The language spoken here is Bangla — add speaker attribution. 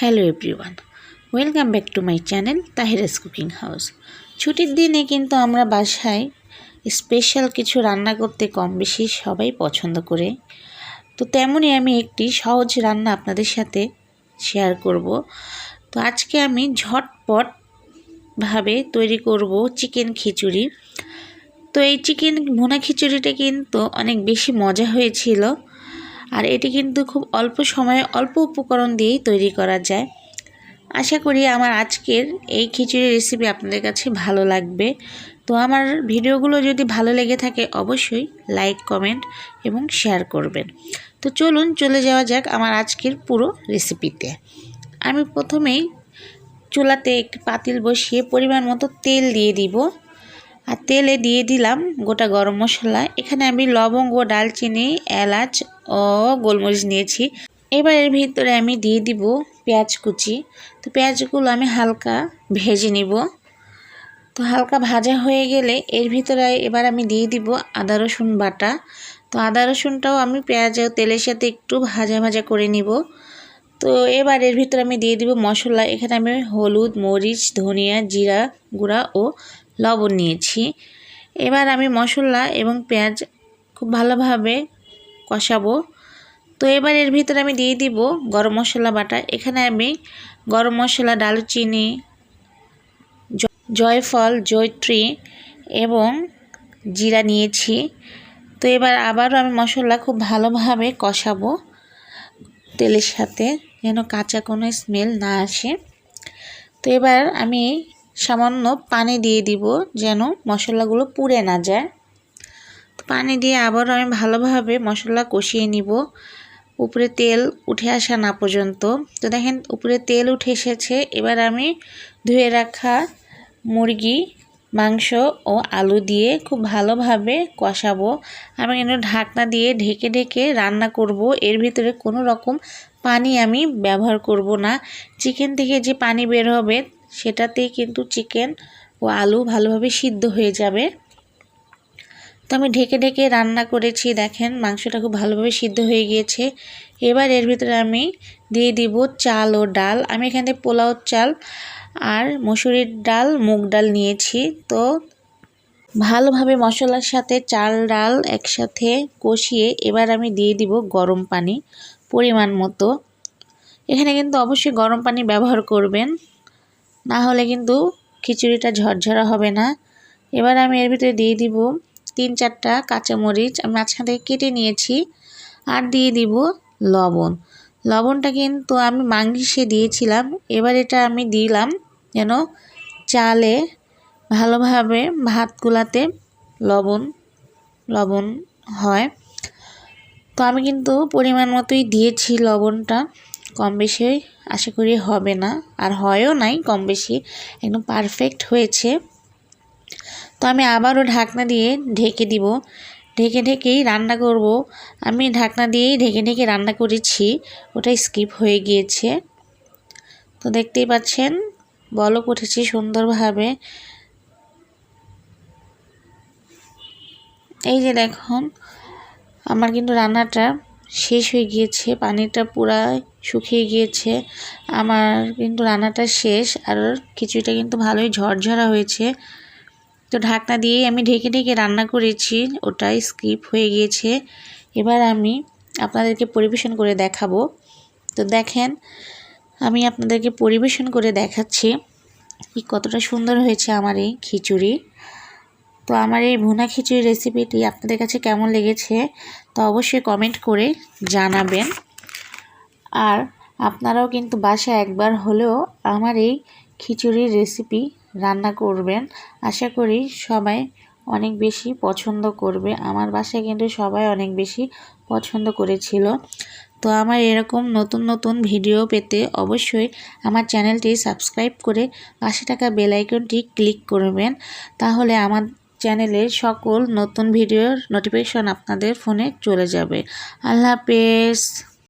Speaker 1: Hello everyone welcome back to my channel Tahira's cooking house ছুটির দিনে কিন্তু আমরা বাসায় স্পেশাল কিছু রান্না করতে কম বেশি সবাই পছন্দ করে। তো তেমনই আমি একটি সহজ রান্না আপনাদের সাথে শেয়ার করব। তো আজকে আমি ঝটপট ভাবে তৈরি করব চিকেন খিচুড়ি। তো এই চিকেন ভুনা খিচুড়িটা কিন্তু অনেক বেশি মজা হয়েছিল। আর এটি কিন্তু খুব অল্প সময়ে অল্প উপকরণ দিয়েই তৈরি করা যায়। আশা করি আমার আজকের এই খিচুড়ি রেসিপি আপনাদের কাছে ভালো লাগবে। তো আমার ভিডিওগুলো যদি ভালো লেগে থাকে অবশ্যই লাইক কমেন্ট এবং শেয়ার করবেন। তো চলুন চলে যাওয়া যাক আমার আজকের পুরো রেসিপিতে আমি প্রথমেই চুলাতে একটি পাতিল বসিয়ে পরিমাণ মতো তেল দিয়ে দিব। আর তেলে দিয়ে দিলাম গোটা গরম মশলা। এখানে আমি লবঙ্গ, ডালচিনি, এলাচ ও গোলমরিচ নিয়েছি। এবার এর ভিতরে আমি দিয়ে দিব পেঁয়াজ কুচি। তো পেঁয়াজগুলো আমি হালকা ভেজে নিব। তো হালকা ভাজা হয়ে গেলে এর ভিতরে এবার আমি দিয়ে দিব আদা, রসুন বাটা। তো আদা, রসুনটাও আমি পেঁয়াজ ও তেলের সাথে একটু ভাজা ভাজা করে নিব। তো এবার এর ভিতরে আমি দিয়ে দিব মশলা। এখানে আমি হলুদ, মরিচ, ধনিয়া, জিরা গুঁড়া ও লবণ নিয়েছি। এবার আমি মশলা এবং পেঁয়াজ খুব ভালোভাবে কষাবো। তো এবার এর ভিতরে আমি দিয়ে দিব গরম মশলা বাটা। এখানে আমি গরম মশলা, ডালচিনি, জয়ফল, জয়ত্রী এবং জিরা নিয়েছি। তো এবার আবারও আমি মশলা খুব ভালোভাবে কষাবো তেলের সাথে, যেন কাঁচা কোনো স্মেল না আসে। তো এবার আমি সামান্য পানি দিয়ে দিব যেন মশলাগুলো পুড়ে না যায়। পানি দিয়ে আবারও আমি ভালোভাবে মশলা কষিয়ে নিব। উপরে তেল উঠে আসা না পর্যন্ত। তো দেখেন উপরে তেল উঠে এসেছে। এবার আমি ধুয়ে রাখা মুরগি, মাংস ও আলু দিয়ে খুব ভালোভাবে কষাবো। আমি কিন্তু ঢাকনা দিয়ে ঢেকে ঢেকে রান্না করব। এর ভিতরে কোনো রকম পানি আমি ব্যবহার করব না। চিকেন থেকে যে পানি বের হবে সেটাতেই কিন্তু চিকেন ও আলু ভালোভাবে সিদ্ধ হয়ে যাবে। তো আমি ঢেকে ঢেকে রান্না করেছি, দেখেন মাংসটা খুব ভালোভাবে সিদ্ধ হয়ে গিয়েছে। এবার এর ভিতরে আমি দিয়ে দিব চাল ও ডাল। আমি এখানে পোলাও চাল আর মসুরির ডাল, মুগ ডাল নিয়েছি। তো ভালোভাবে মশলার সাথে চাল, ডাল একসাথে কষিয়ে এবার আমি দিয়ে দিব গরম পানি পরিমাণ মতো। এখানে কিন্তু অবশ্যই গরম পানি ব্যবহার করবেন। না হলে কিন্তু খিচুড়িটা ঝরঝরা হবে না। এবার আমি এর ভিতরে দিয়ে দিব তিন চারটা কাঁচামরিচ। আমি মাঝখান থেকে কেটে নিয়েছি আর দিয়ে দিব লবণ। লবণটা কিন্তু আমি মাংসে দিয়েছিলাম। এবার এটা আমি দিলাম যেন চালে ভালোভাবে ভাতগুলাতে লবণ লবণ হয়। তো আমি কিন্তু পরিমাণ মতোই দিয়েছি লবণটা। কম বেশি আশা করি হবে না, আর হয়ও নাই কম বেশি একদম পারফেক্ট হয়েছে। তো আমি আবারও ঢাকনা দিয়ে ঢেকে দিব। ঢেকে ঢেকেই রান্না করব। আমি ঢাকনা দিয়েই ঢেকে ঢেকে রান্না করেছি ওটাই স্কিপ হয়ে গিয়েছে। তো দেখতেই পাচ্ছেন, বলক উঠেছি সুন্দরভাবে। এই যে দেখুন, আমার কিন্তু রান্নাটা শেষ হয়ে গিয়েছে, পানিটা পুরা শুকিয়ে গিয়েছে। আমার কিন্তু রান্নাটা শেষ আর খিচুড়িটা কিন্তু ভালোই ঝরঝরা হয়েছে। তো ঢাকনা দিয়েই আমি ঢেকে ঢেকে রান্না করেছি, ওটাই স্কিপ হয়ে গিয়েছে। এবার আমি আপনাদেরকে পরিবেশন করে দেখাবো। তো দেখেন, আমি আপনাদেরকে পরিবেশন করে দেখাচ্ছি কি কতটা সুন্দর হয়েছে আমার এই খিচুড়ি। তো আমার এই ভুনা খিচুড়ি রেসিপিটি আপনাদের কাছে কেমন লেগেছে তো অবশ্যই কমেন্ট করে জানাবেন। আর আপনারাও কিন্তু বাসায় একবার হলেও আমার এই খিচুড়ির রেসিপি রান্না করবেন। আশা করি সবাই অনেক বেশি পছন্দ করবে। আমার বাসায় কিন্তু সবাই অনেক বেশি পছন্দ করেছিল। তো আমার এরকম নতুন নতুন ভিডিও পেতে অবশ্যই আমার চ্যানেলটি সাবস্ক্রাইব করে পাশে টাকা বেলাইকনটি ক্লিক করবেন। তাহলে আমার চ্যানেলের সকল নতুন ভিডিওর নোটিফিকেশন আপনাদের ফোনে চলে যাবে। আল্লাহ হাফেজ।